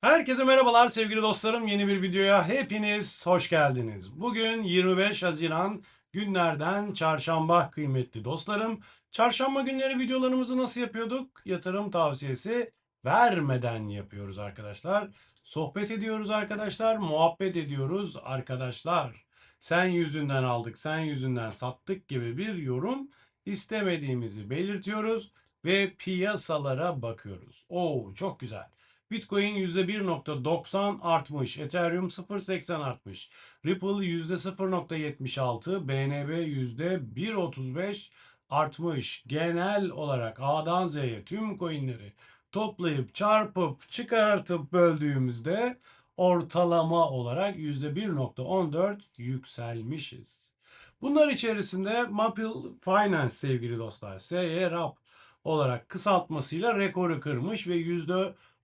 Herkese merhabalar sevgili dostlarım. Yeni bir videoya hepiniz hoş geldiniz. Bugün 25 Haziran günlerden çarşamba kıymetli dostlarım. Çarşamba günleri videolarımızı nasıl yapıyorduk? Yatırım tavsiyesi vermeden yapıyoruz arkadaşlar. Sohbet ediyoruz arkadaşlar, muhabbet ediyoruz arkadaşlar. Sen yüzünden aldık, sen yüzünden sattık gibi bir yorum istemediğimizi belirtiyoruz ve piyasalara bakıyoruz. Oo çok güzel. Bitcoin %1.90 artmış. Ethereum 0.80 artmış. Ripple %0.76. BNB %1.35 artmış. Genel olarak A'dan Z'ye tüm coinleri toplayıp çarpıp çıkartıp böldüğümüzde ortalama olarak %1.14 yükselmişiz. Bunlar içerisinde Maple Finance sevgili dostlar, SYRAP olarak kısaltmasıyla rekoru kırmış ve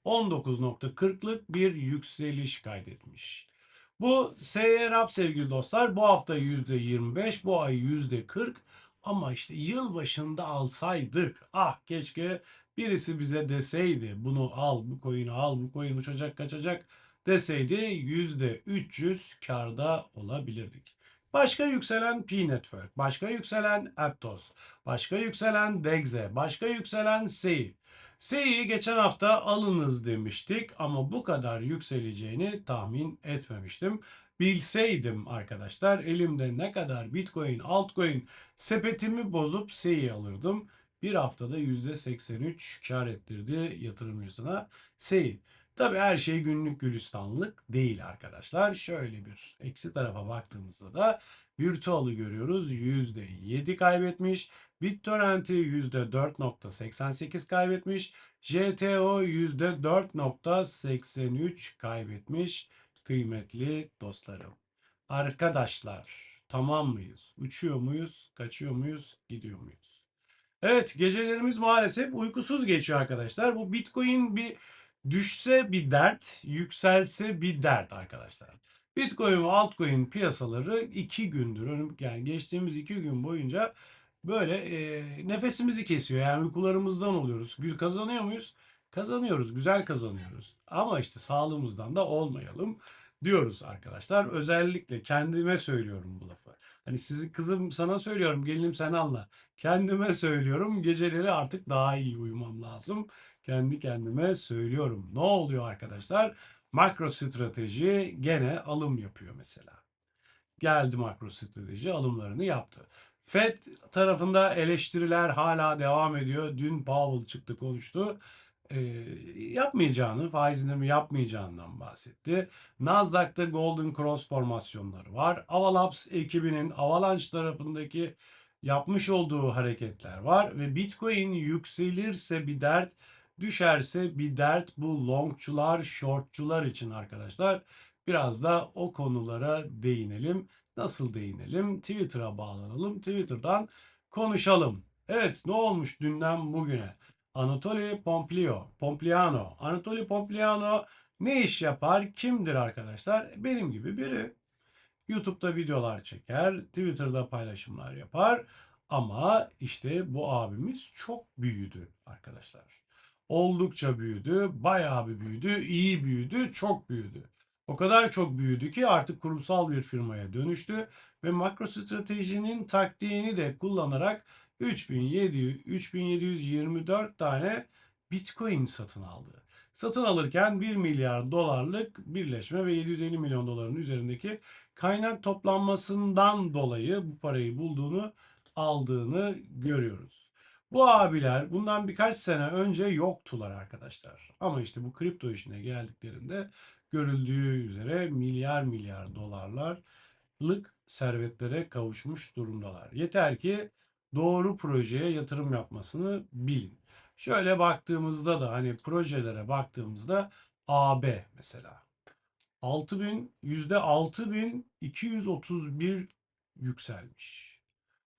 19.40'lık bir yükseliş kaydetmiş. Bu SYRAP sevgili dostlar bu hafta %25, bu ay %40 ama işte yıl başında alsaydık. Ah keşke birisi bize deseydi bunu al, bu coin'i al, bu coin uçacak kaçacak deseydi %300 karda olabilirdik. Başka yükselen P-Network, başka yükselen Aptos, başka yükselen Degze, başka yükselen Sei. Sei'yi geçen hafta alınız demiştik ama bu kadar yükseleceğini tahmin etmemiştim. Bilseydim arkadaşlar elimde ne kadar Bitcoin, altcoin sepetimi bozup Sei'yi alırdım. Bir haftada %83 kar ettirdi yatırımcısına Sei. Tabii her şey günlük gülistanlık değil arkadaşlar. Şöyle bir eksi tarafa baktığımızda da Virtual'ı görüyoruz. %7 kaybetmiş. BitTorrent'i %4.88 kaybetmiş. JTO %4.83 kaybetmiş. Kıymetli dostlarım. Arkadaşlar tamam mıyız? Uçuyor muyuz? Kaçıyor muyuz? Gidiyor muyuz? Evet gecelerimiz maalesef uykusuz geçiyor arkadaşlar. Bu Bitcoin bir düşse bir dert, yükselse bir dert arkadaşlar. Bitcoin ve altcoin piyasaları iki gündür, yani geçtiğimiz iki gün boyunca böyle e, nefesimizi kesiyor. Yani uykularımızdan oluyoruz. Kazanıyor muyuz? Kazanıyoruz, güzel kazanıyoruz. Ama işte sağlığımızdan da olmayalım diyoruz arkadaşlar. Özellikle kendime söylüyorum bu lafı. Hani sizin kızım sana söylüyorum, gelinim sen anla. Kendime söylüyorum, geceleri artık daha iyi uyumam lazım. Kendi kendime söylüyorum. Ne oluyor arkadaşlar? Makro strateji gene alım yapıyor mesela. Geldi makro strateji alımlarını yaptı. Fed tarafında eleştiriler hala devam ediyor. Dün Powell çıktı konuştu. Ee, yapmayacağını, faiz indirimi yapmayacağından bahsetti. Nasdaq'ta Golden Cross formasyonları var. Avalabs ekibinin Avalanche tarafındaki yapmış olduğu hareketler var ve Bitcoin yükselirse bir dert, düşerse bir dert bu longçular, shortçular için arkadaşlar. Biraz da o konulara değinelim. Nasıl değinelim? Twitter'a bağlanalım. Twitter'dan konuşalım. Evet ne olmuş dünden bugüne? Anatoly Pomplio, Pompliano. Anatoly Pompliano ne iş yapar? Kimdir arkadaşlar? Benim gibi biri. YouTube'da videolar çeker, Twitter'da paylaşımlar yapar. Ama işte bu abimiz çok büyüdü arkadaşlar. Oldukça büyüdü, bayağı bir büyüdü, iyi büyüdü, çok büyüdü. O kadar çok büyüdü ki artık kurumsal bir firmaya dönüştü ve MicroStrategy'nin taktiğini de kullanarak 3700, 3724 tane Bitcoin satın aldı. Satın alırken 1 milyar dolarlık birleşme ve 750 milyon doların üzerindeki kaynak toplanmasından dolayı bu parayı bulduğunu, aldığını görüyoruz. Bu abiler bundan birkaç sene önce yoktular arkadaşlar. Ama işte bu kripto işine geldiklerinde görüldüğü üzere milyar milyar dolarlarlık servetlere kavuşmuş durumdalar. Yeter ki doğru projeye yatırım yapmasını bilin. Şöyle baktığımızda da hani projelere baktığımızda AB mesela 6000 yüzde 6231 yükselmiş.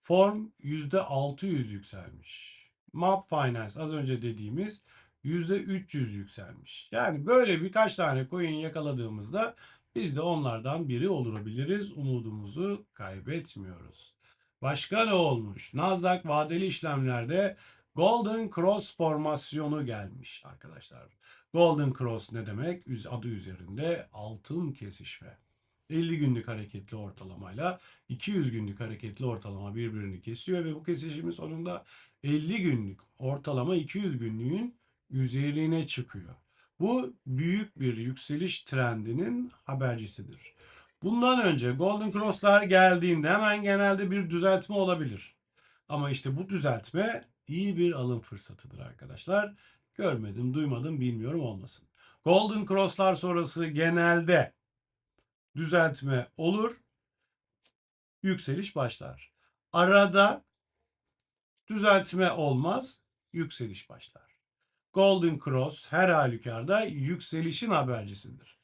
Form yüzde 600 yükselmiş. Map Finance az önce dediğimiz yüzde 300 yükselmiş. Yani böyle birkaç tane coin yakaladığımızda biz de onlardan biri olabiliriz. Umudumuzu kaybetmiyoruz. Başka ne olmuş? Nasdaq vadeli işlemlerde Golden Cross formasyonu gelmiş arkadaşlar. Golden Cross ne demek? Adı üzerinde altın kesişme. 50 günlük hareketli ortalamayla 200 günlük hareketli ortalama birbirini kesiyor ve bu kesişimin sonunda 50 günlük ortalama 200 günlüğün üzerine çıkıyor. Bu büyük bir yükseliş trendinin habercisidir. Bundan önce Golden Cross'lar geldiğinde hemen genelde bir düzeltme olabilir. Ama işte bu düzeltme iyi bir alım fırsatıdır arkadaşlar. Görmedim, duymadım, bilmiyorum olmasın. Golden Cross'lar sonrası genelde düzeltme olur, yükseliş başlar. Arada düzeltme olmaz, yükseliş başlar. Golden Cross her halükarda yükselişin habercisidir.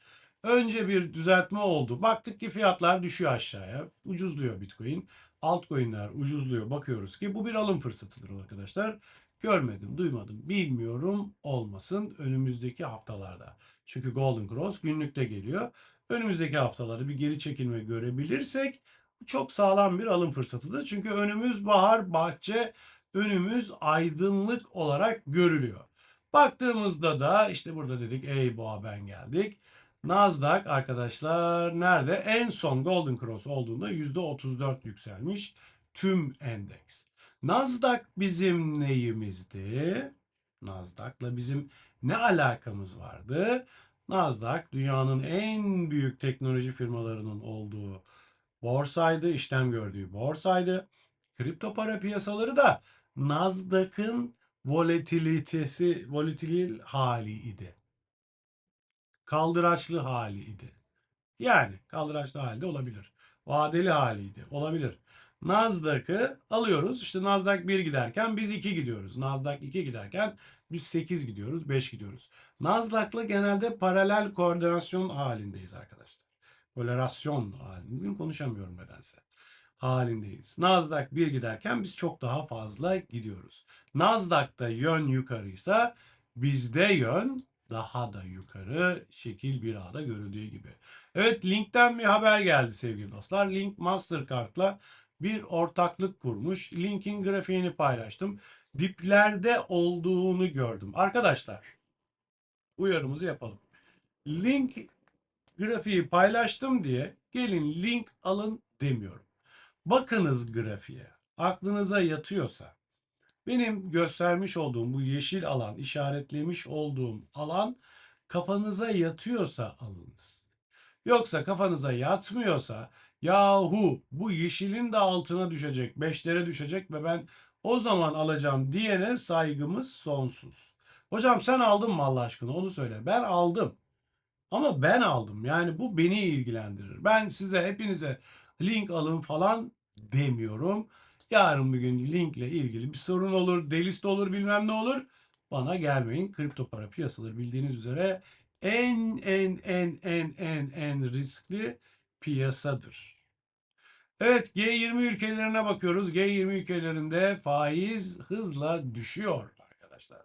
Önce bir düzeltme oldu. Baktık ki fiyatlar düşüyor aşağıya. Ucuzluyor Bitcoin. Altcoin'ler ucuzluyor. Bakıyoruz ki bu bir alım fırsatıdır arkadaşlar. Görmedim, duymadım, bilmiyorum olmasın önümüzdeki haftalarda. Çünkü Golden Cross günlükte geliyor. Önümüzdeki haftalarda bir geri çekilme görebilirsek çok sağlam bir alım fırsatıdır. Çünkü önümüz bahar, bahçe, önümüz aydınlık olarak görülüyor. Baktığımızda da işte burada dedik ey boğa ben geldik. Nasdaq arkadaşlar nerede? En son Golden Cross olduğunda %34 yükselmiş tüm endeks. Nasdaq bizim neyimizdi? Nasdaq'la bizim ne alakamız vardı? Nasdaq dünyanın en büyük teknoloji firmalarının olduğu borsaydı, işlem gördüğü borsaydı. Kripto para piyasaları da Nasdaq'ın volatilitesi, volatil haliydi. Kaldıraçlı haliydi. Yani kaldıraçlı halde olabilir. Vadeli haliydi. Olabilir. Nasdaq'ı alıyoruz. İşte Nasdaq 1 giderken biz 2 gidiyoruz. Nasdaq 2 giderken biz 8 gidiyoruz, 5 gidiyoruz. Nasdaq'la genelde paralel koordinasyon halindeyiz arkadaşlar. Kolerasyon halinde. Bugün konuşamıyorum nedense. Halindeyiz. Nasdaq 1 giderken biz çok daha fazla gidiyoruz. Nasdaq'ta yön yukarıysa bizde yön daha da yukarı şekil 1A'da görüldüğü gibi. Evet Link'ten bir haber geldi sevgili dostlar. Link Mastercard'la bir ortaklık kurmuş. Link'in grafiğini paylaştım. Diplerde olduğunu gördüm. Arkadaşlar uyarımızı yapalım. Link grafiği paylaştım diye gelin link alın demiyorum. Bakınız grafiğe. Aklınıza yatıyorsa benim göstermiş olduğum bu yeşil alan, işaretlemiş olduğum alan kafanıza yatıyorsa alınız. Yoksa kafanıza yatmıyorsa yahu bu yeşilin de altına düşecek, beşlere düşecek ve ben o zaman alacağım diyene saygımız sonsuz. Hocam sen aldın mı Allah aşkına onu söyle. Ben aldım. Ama ben aldım. Yani bu beni ilgilendirir. Ben size hepinize link alın falan demiyorum. Yarın bir gün linkle ilgili bir sorun olur, delist olur bilmem ne olur. Bana gelmeyin. Kripto para piyasaları bildiğiniz üzere en en en en en en riskli piyasadır. Evet G20 ülkelerine bakıyoruz. G20 ülkelerinde faiz hızla düşüyor arkadaşlar.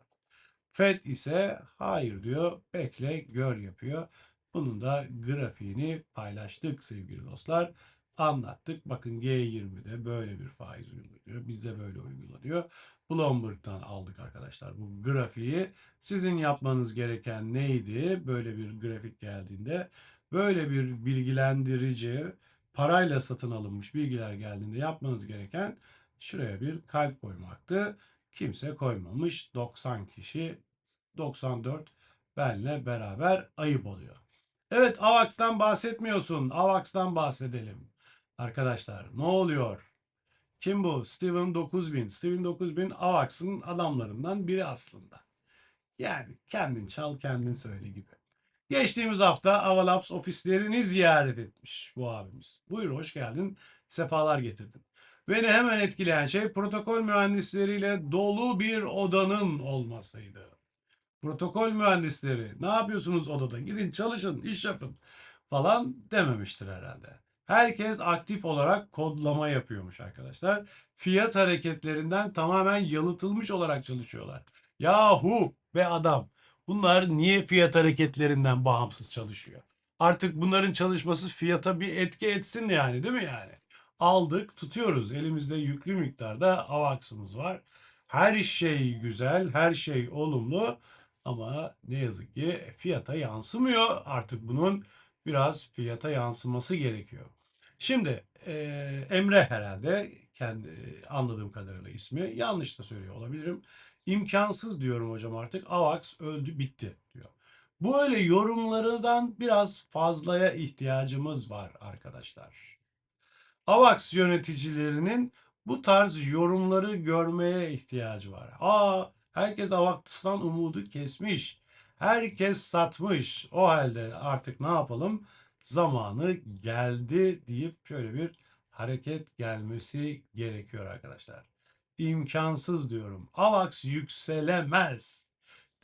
Fed ise hayır diyor, bekle gör yapıyor. Bunun da grafiğini paylaştık sevgili dostlar. Anlattık. Bakın G20'de böyle bir faiz uyguluyor. Bizde böyle uygulanıyor. Bloomberg'dan aldık arkadaşlar bu grafiği. Sizin yapmanız gereken neydi? Böyle bir grafik geldiğinde böyle bir bilgilendirici parayla satın alınmış bilgiler geldiğinde yapmanız gereken şuraya bir kalp koymaktı. Kimse koymamış. 90 kişi 94 benle beraber ayıp oluyor. Evet AVAX'tan bahsetmiyorsun. AVAX'tan bahsedelim. Arkadaşlar ne oluyor? Kim bu? Steven 9000. Steven 9000 AVAX'ın adamlarından biri aslında. Yani kendin çal kendin söyle gibi. Geçtiğimiz hafta Avalabs ofislerini ziyaret etmiş bu abimiz. Buyur hoş geldin. Sefalar getirdin. Beni hemen etkileyen şey protokol mühendisleriyle dolu bir odanın olmasıydı. Protokol mühendisleri ne yapıyorsunuz odada? Gidin çalışın, iş yapın falan dememiştir herhalde. Herkes aktif olarak kodlama yapıyormuş arkadaşlar. Fiyat hareketlerinden tamamen yalıtılmış olarak çalışıyorlar. Yahu be adam. Bunlar niye fiyat hareketlerinden bağımsız çalışıyor? Artık bunların çalışması fiyata bir etki etsin yani değil mi yani? Aldık, tutuyoruz. Elimizde yüklü miktarda AVAX'ımız var. Her şey güzel, her şey olumlu ama ne yazık ki fiyata yansımıyor. Artık bunun biraz fiyata yansıması gerekiyor. Şimdi eee, Emre herhalde kendi anladığım kadarıyla ismi. Yanlış da söylüyor olabilirim. İmkansız diyorum hocam artık. AVAX öldü bitti diyor. Böyle yorumlardan biraz fazlaya ihtiyacımız var arkadaşlar. AVAX yöneticilerinin bu tarz yorumları görmeye ihtiyacı var. Aa, herkes AVAX'tan umudu kesmiş. Herkes satmış. O halde artık ne yapalım? Zamanı geldi deyip şöyle bir hareket gelmesi gerekiyor arkadaşlar. İmkansız diyorum. AVAX yükselemez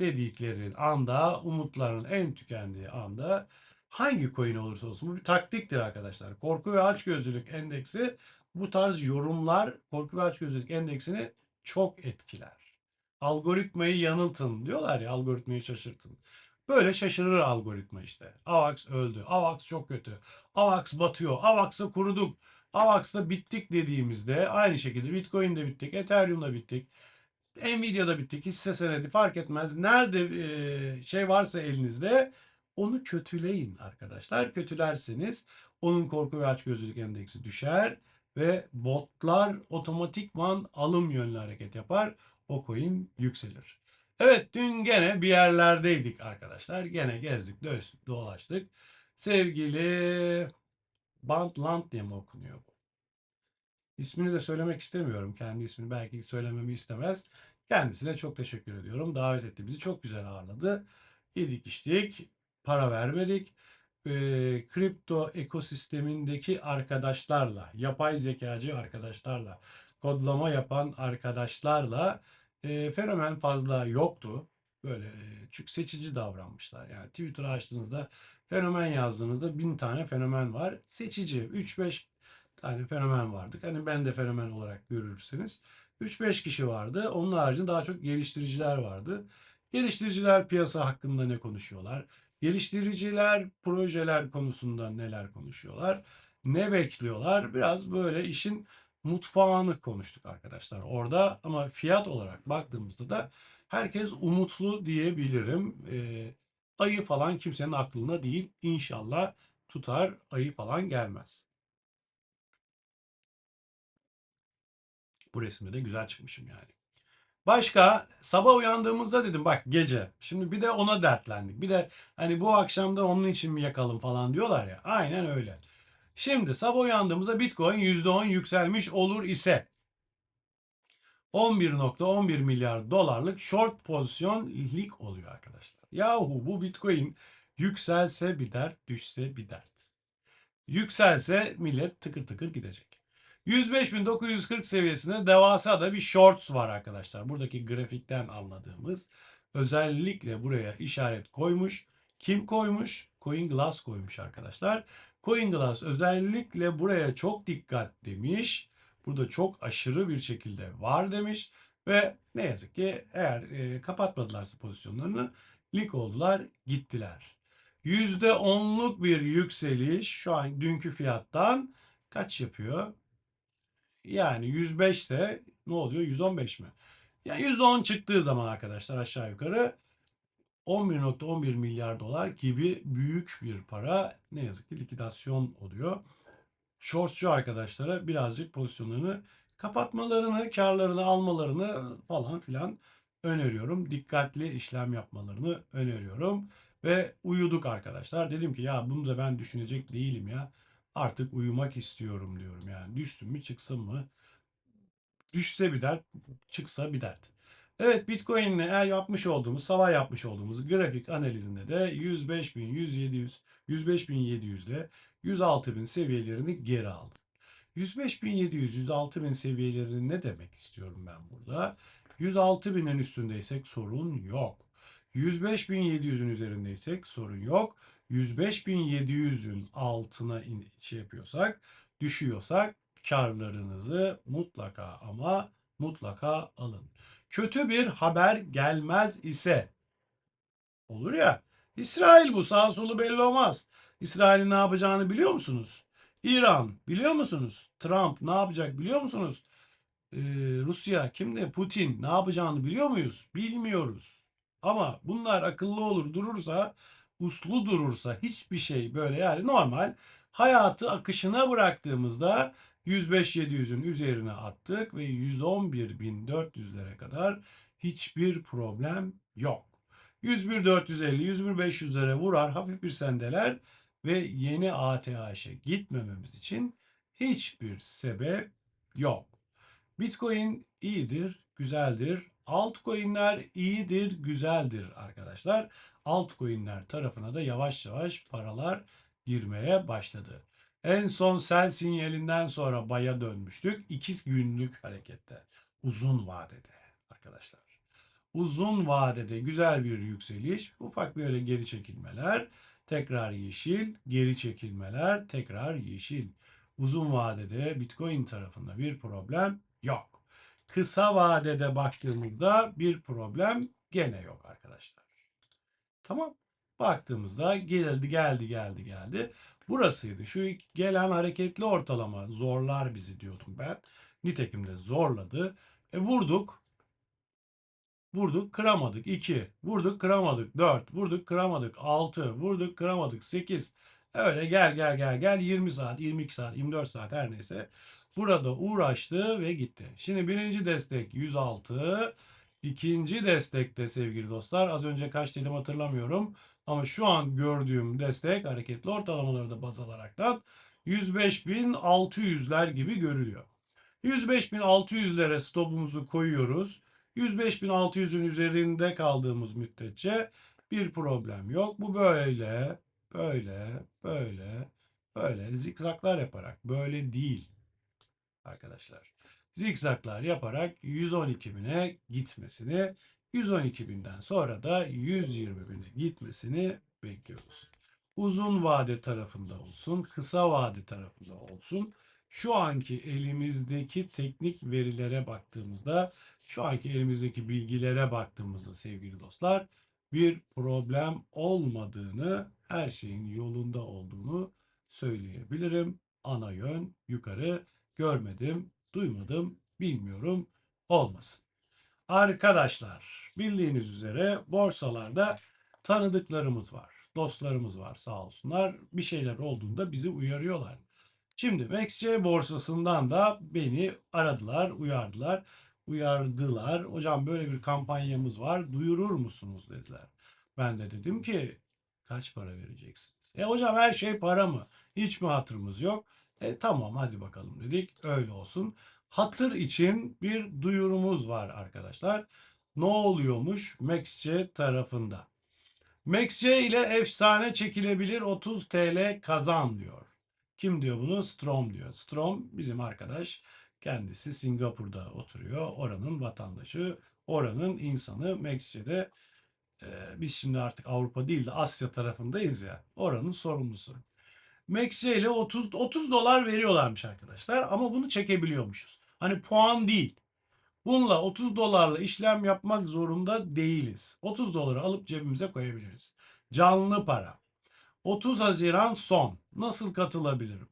dedikleri anda, umutların en tükendiği anda hangi coin olursa olsun bu bir taktiktir arkadaşlar. Korku ve açgözlülük endeksi bu tarz yorumlar korku ve açgözlülük endeksini çok etkiler. Algoritmayı yanıltın diyorlar ya algoritmayı şaşırtın. Böyle şaşırır algoritma işte. AVAX öldü. AVAX çok kötü. AVAX batıyor. AVAX'ta kuruduk. AVAX'ta bittik dediğimizde aynı şekilde Bitcoin'de bittik. Ethereum'da bittik. Nvidia'da bittik. Hisse senedi fark etmez. Nerede e, şey varsa elinizde onu kötüleyin arkadaşlar. Kötülerseniz onun korku ve açgözlülük endeksi düşer ve botlar otomatikman alım yönlü hareket yapar. O coin yükselir. Evet dün gene bir yerlerdeydik arkadaşlar. Gene gezdik, dolaştık. Sevgili Bantland diye mi okunuyor bu? İsmini de söylemek istemiyorum. Kendi ismini belki söylememi istemez. Kendisine çok teşekkür ediyorum. Davet etti bizi. Çok güzel ağırladı. Yedik içtik. Para vermedik. Ee, kripto ekosistemindeki arkadaşlarla, yapay zekacı arkadaşlarla, kodlama yapan arkadaşlarla e, fenomen fazla yoktu. Böyle e, çünkü seçici davranmışlar. Yani Twitter açtığınızda fenomen yazdığınızda bin tane fenomen var. Seçici 3-5 tane fenomen vardık. Hani ben de fenomen olarak görürseniz. 3-5 kişi vardı. Onun haricinde daha çok geliştiriciler vardı. Geliştiriciler piyasa hakkında ne konuşuyorlar? Geliştiriciler projeler konusunda neler konuşuyorlar? Ne bekliyorlar? Biraz böyle işin mutfağını konuştuk arkadaşlar orada ama fiyat olarak baktığımızda da herkes umutlu diyebilirim. Ee, ayı falan kimsenin aklına değil. İnşallah tutar ayı falan gelmez. Bu resimde de güzel çıkmışım yani. Başka sabah uyandığımızda dedim bak gece. Şimdi bir de ona dertlendik. Bir de hani bu akşam da onun için mi yakalım falan diyorlar ya. Aynen öyle. Şimdi sabah uyandığımızda Bitcoin %10 yükselmiş olur ise 11.11 milyar dolarlık short pozisyon lik oluyor arkadaşlar. Yahu bu Bitcoin yükselse bir dert, düşse bir dert. Yükselse millet tıkır tıkır gidecek. 105.940 seviyesinde devasa da bir shorts var arkadaşlar. Buradaki grafikten anladığımız özellikle buraya işaret koymuş. Kim koymuş? CoinGlass koymuş arkadaşlar. CoinGlass özellikle buraya çok dikkat demiş. Burada çok aşırı bir şekilde var demiş. Ve ne yazık ki eğer e, kapatmadılarsa pozisyonlarını lik oldular gittiler. %10'luk bir yükseliş şu an dünkü fiyattan kaç yapıyor? Yani 105 ise ne oluyor? 115 mi? Yani %10 çıktığı zaman arkadaşlar aşağı yukarı 11.11 milyar dolar gibi büyük bir para ne yazık ki likidasyon oluyor. Shortsçu arkadaşlara birazcık pozisyonlarını kapatmalarını, karlarını almalarını falan filan öneriyorum. Dikkatli işlem yapmalarını öneriyorum. Ve uyuduk arkadaşlar. Dedim ki ya bunu da ben düşünecek değilim ya. Artık uyumak istiyorum diyorum yani. Düştüm mü çıksın mı? Düşse bir dert, çıksa bir dert. Evet Bitcoin'le eğer yapmış olduğumuz, sabah yapmış olduğumuz grafik analizinde de 105.100, 105.700 ile 106.000 seviyelerini geri aldı. 105.700, 106.000 seviyelerini ne demek istiyorum ben burada? 106.000'in üstündeysek sorun yok. 105.700'ün üzerindeysek sorun yok. 105.700'ün altına in, şey yapıyorsak, düşüyorsak karlarınızı mutlaka ama mutlaka alın. Kötü bir haber gelmez ise olur ya İsrail bu sağ solu belli olmaz. İsrail'in ne yapacağını biliyor musunuz? İran biliyor musunuz? Trump ne yapacak biliyor musunuz? Ee, Rusya kimde? Putin ne yapacağını biliyor muyuz? Bilmiyoruz. Ama bunlar akıllı olur durursa, uslu durursa hiçbir şey böyle yani normal hayatı akışına bıraktığımızda 105-700'ün üzerine attık ve 111.400'lere kadar hiçbir problem yok. 101.450, 101.500'lere vurar, hafif bir sendeler ve yeni ATH'e gitmememiz için hiçbir sebep yok. Bitcoin iyidir, güzeldir. Altcoin'ler iyidir, güzeldir arkadaşlar. Altcoin'ler tarafına da yavaş yavaş paralar girmeye başladı. En son sell sinyalinden sonra baya dönmüştük. 2 günlük harekette. Uzun vadede arkadaşlar. Uzun vadede güzel bir yükseliş, ufak böyle geri çekilmeler, tekrar yeşil, geri çekilmeler, tekrar yeşil. Uzun vadede Bitcoin tarafında bir problem yok. Kısa vadede baktığımızda bir problem gene yok arkadaşlar. Tamam. Baktığımızda geldi geldi geldi geldi. Burasıydı. Şu gelen hareketli ortalama zorlar bizi diyordum ben. Nitekim de zorladı. E vurduk. Vurduk kıramadık 2. Vurduk kıramadık 4. Vurduk kıramadık 6. Vurduk kıramadık 8. Öyle gel gel gel gel 20 saat 22 saat 24 saat her neyse. Burada uğraştı ve gitti. Şimdi birinci destek 106. İkinci destekte sevgili dostlar az önce kaç dedim hatırlamıyorum. Ama şu an gördüğüm destek hareketli ortalamaları da baz alaraktan 105.600'ler gibi görülüyor. 105.600'lere stopumuzu koyuyoruz. 105.600'ün üzerinde kaldığımız müddetçe bir problem yok. Bu böyle, böyle, böyle, böyle zikzaklar yaparak böyle değil arkadaşlar. Zikzaklar yaparak 112 bine gitmesini, 112 binden sonra da 120 bine gitmesini bekliyoruz. Uzun vade tarafında olsun, kısa vade tarafında olsun. Şu anki elimizdeki teknik verilere baktığımızda, şu anki elimizdeki bilgilere baktığımızda sevgili dostlar, bir problem olmadığını, her şeyin yolunda olduğunu söyleyebilirim. Ana yön yukarı görmedim, duymadım, bilmiyorum olmasın. Arkadaşlar bildiğiniz üzere borsalarda tanıdıklarımız var. Dostlarımız var sağ olsunlar. Bir şeyler olduğunda bizi uyarıyorlar. Şimdi MaxC borsasından da beni aradılar, uyardılar. Uyardılar. Hocam böyle bir kampanyamız var. Duyurur musunuz dediler. Ben de dedim ki kaç para vereceksiniz? E hocam her şey para mı? Hiç mi hatırımız yok? E tamam hadi bakalım dedik. Öyle olsun. Hatır için bir duyurumuz var arkadaşlar. Ne oluyormuş MaxC tarafında? MaxC ile efsane çekilebilir 30 TL kazan diyor. Kim diyor bunu? Strom diyor. Strom bizim arkadaş. Kendisi Singapur'da oturuyor. Oranın vatandaşı, oranın insanı. MaxC'de e, biz şimdi artık Avrupa değil de Asya tarafındayız ya. Oranın sorumlusu. MaxC ile 30 30 dolar veriyorlarmış arkadaşlar ama bunu çekebiliyormuşuz. Hani puan değil. Bununla 30 dolarla işlem yapmak zorunda değiliz. 30 doları alıp cebimize koyabiliriz. Canlı para. 30 Haziran son. Nasıl katılabilirim?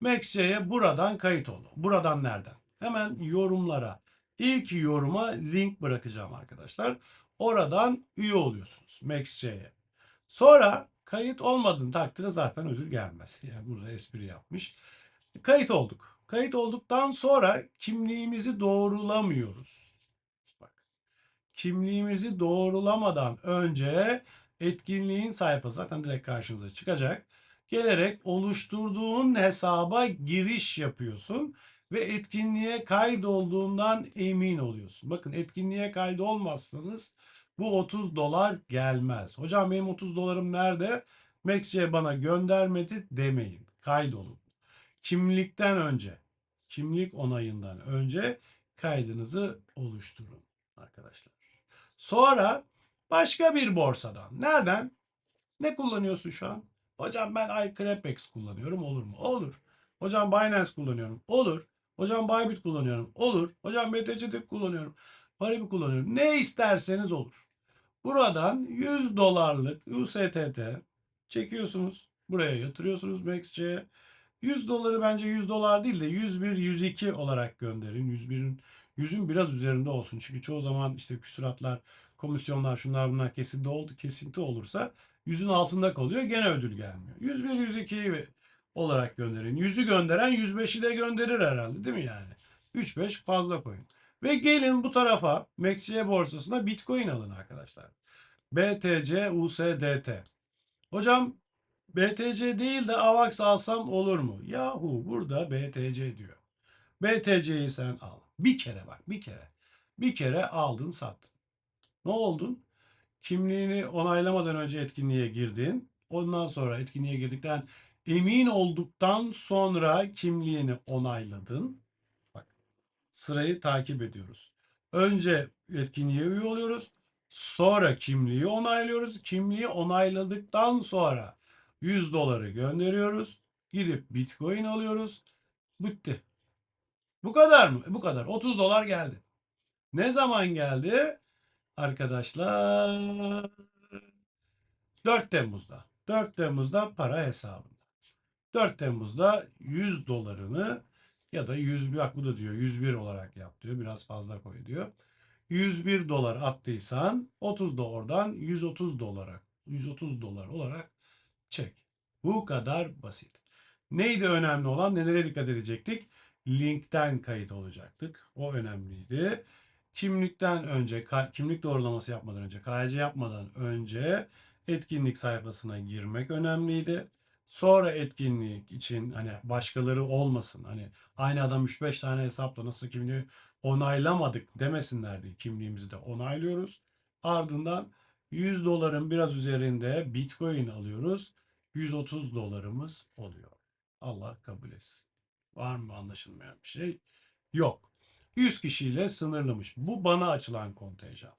MaxC'ye buradan kayıt ol. Buradan nereden? Hemen yorumlara. İlk yoruma link bırakacağım arkadaşlar. Oradan üye oluyorsunuz MaxC'ye. Sonra kayıt olmadığın takdirde zaten ödül gelmez. Yani burada espri yapmış. Kayıt olduk. Kayıt olduktan sonra kimliğimizi doğrulamıyoruz. Bak. Kimliğimizi doğrulamadan önce etkinliğin sayfası zaten direkt karşınıza çıkacak. Gelerek oluşturduğun hesaba giriş yapıyorsun ve etkinliğe kaydolduğundan emin oluyorsun. Bakın etkinliğe kaydolmazsanız bu 30 dolar gelmez. Hocam benim 30 dolarım nerede? MaxC bana göndermedi demeyin. Kaydolun. Kimlikten önce, kimlik onayından önce kaydınızı oluşturun arkadaşlar. Sonra başka bir borsadan. Nereden? Ne kullanıyorsun şu an? Hocam ben iCrepex kullanıyorum olur mu? Olur. Hocam Binance kullanıyorum. Olur. Hocam Bybit kullanıyorum. Olur. Hocam BTC kullanıyorum. Paribu kullanıyorum. Ne isterseniz olur. Buradan 100 dolarlık USDT çekiyorsunuz. Buraya yatırıyorsunuz MaxC'ye. 100 doları bence 100 dolar değil de 101, 102 olarak gönderin. 101'in 100'ün biraz üzerinde olsun. Çünkü çoğu zaman işte küsuratlar, komisyonlar, şunlar bunlar kesinti oldu, kesinti olursa 100'ün altında kalıyor. Gene ödül gelmiyor. 101, 102 olarak gönderin. 100'ü gönderen 105'i de gönderir herhalde değil mi yani? 3-5 fazla koyun. Ve gelin bu tarafa MXC borsasına Bitcoin alın arkadaşlar. BTC USDT. Hocam BTC değil de AVAX alsam olur mu? Yahu burada BTC diyor. BTC'yi sen al. Bir kere bak bir kere. Bir kere aldın sattın. Ne oldun? Kimliğini onaylamadan önce etkinliğe girdin. Ondan sonra etkinliğe girdikten emin olduktan sonra kimliğini onayladın. Sırayı takip ediyoruz. Önce etkinliğe üye oluyoruz. Sonra kimliği onaylıyoruz. Kimliği onayladıktan sonra 100 doları gönderiyoruz. Gidip Bitcoin alıyoruz. Bitti. Bu kadar mı? Bu kadar. 30 dolar geldi. Ne zaman geldi? Arkadaşlar 4 Temmuz'da. 4 Temmuz'da para hesabında. 4 Temmuz'da 100 dolarını ya da 100 bak bu da diyor 101 olarak yap diyor. Biraz fazla koy diyor. 101 dolar attıysan 30 da oradan 130 dolara 130 dolar olarak çek. Bu kadar basit. Neydi önemli olan? Nelere dikkat edecektik? Linkten kayıt olacaktık. O önemliydi. Kimlikten önce, kimlik doğrulaması yapmadan önce, KYC yapmadan önce etkinlik sayfasına girmek önemliydi. Sonra etkinlik için hani başkaları olmasın. Hani aynı adam 3-5 tane hesapla nasıl kimliği onaylamadık demesinler diye kimliğimizi de onaylıyoruz. Ardından 100 doların biraz üzerinde Bitcoin alıyoruz. 130 dolarımız oluyor. Allah kabul etsin. Var mı anlaşılmayan bir şey? Yok. 100 kişiyle sınırlamış. Bu bana açılan kontenjan.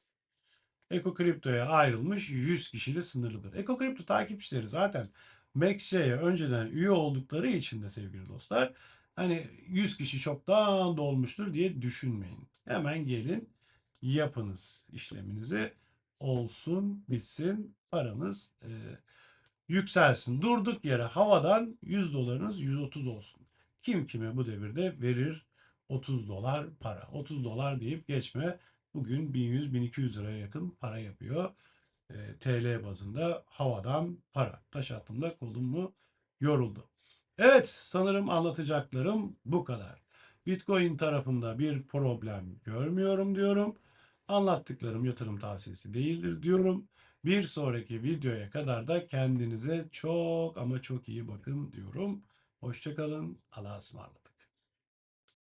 Eko Kripto'ya ayrılmış 100 kişiyle sınırlıdır. Eko Kripto takipçileri zaten MaxJ'ye önceden üye oldukları için de sevgili dostlar hani 100 kişi çoktan dolmuştur diye düşünmeyin. Hemen gelin yapınız işleminizi olsun bitsin paranız e, yükselsin. Durduk yere havadan 100 dolarınız 130 olsun. Kim kime bu devirde verir 30 dolar para. 30 dolar deyip geçme. Bugün 1100-1200 liraya yakın para yapıyor. E, TL bazında havadan para. Taş attığımda kolum mu yoruldu. Evet sanırım anlatacaklarım bu kadar. Bitcoin tarafında bir problem görmüyorum diyorum. Anlattıklarım yatırım tavsiyesi değildir diyorum. Bir sonraki videoya kadar da kendinize çok ama çok iyi bakın diyorum. Hoşçakalın. Allah'a ısmarladık.